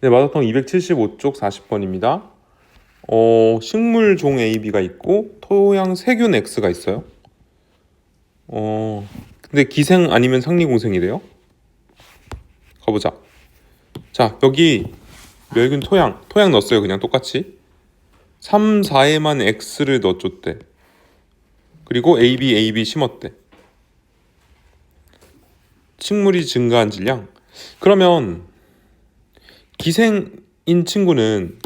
네, 마더통 275쪽 40번입니다. 어, 식물종 AB가 있고 토양 세균 X가 있어요. 어, 근데 기생 아니면 상리공생이래요. 가보자. 자, 여기 멸균 토양, 토양 넣었어요. 그냥 똑같이. 3, 4에만 X를 넣어줬대. 그리고 AB, AB 심었대. 식물이 증가한 질량. 그러면 기생인 친구는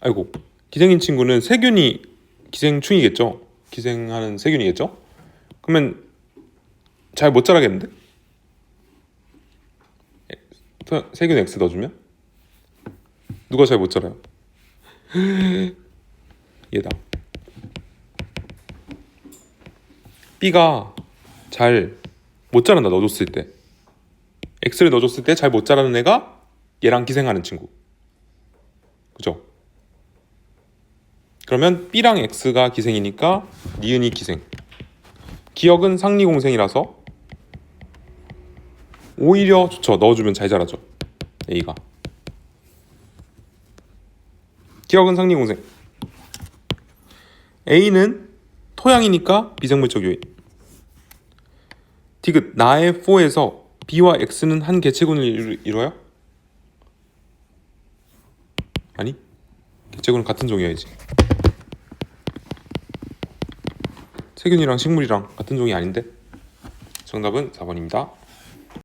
아이고 기생인 친구는 세균이 기생충이겠죠. 기생하는 세균이겠죠. 그러면 잘 못 자라겠는데? 세균 X 넣어주면 누가 잘 못 자라요? 얘다. B가 잘 못 자란다 넣어줬을 때 X를 넣어줬을 때 잘 못 자라는 애가 얘랑 기생하는 친구. 그죠? 그러면 B랑 X가 기생이니까 니은이 기생. 기억은 상리공생이라서 오히려 좋죠. 넣어주면 잘 자라죠. A가. 기억은 상리공생. A는 토양이니까 비생물적 요인. 디귿 나의 4에서 B와 X는 한 개체군을 이루- 이뤄요? 아니? 개체군은 같은 종이어야지 세균이랑 식물이랑 같은 종이 아닌데? 정답은 4번입니다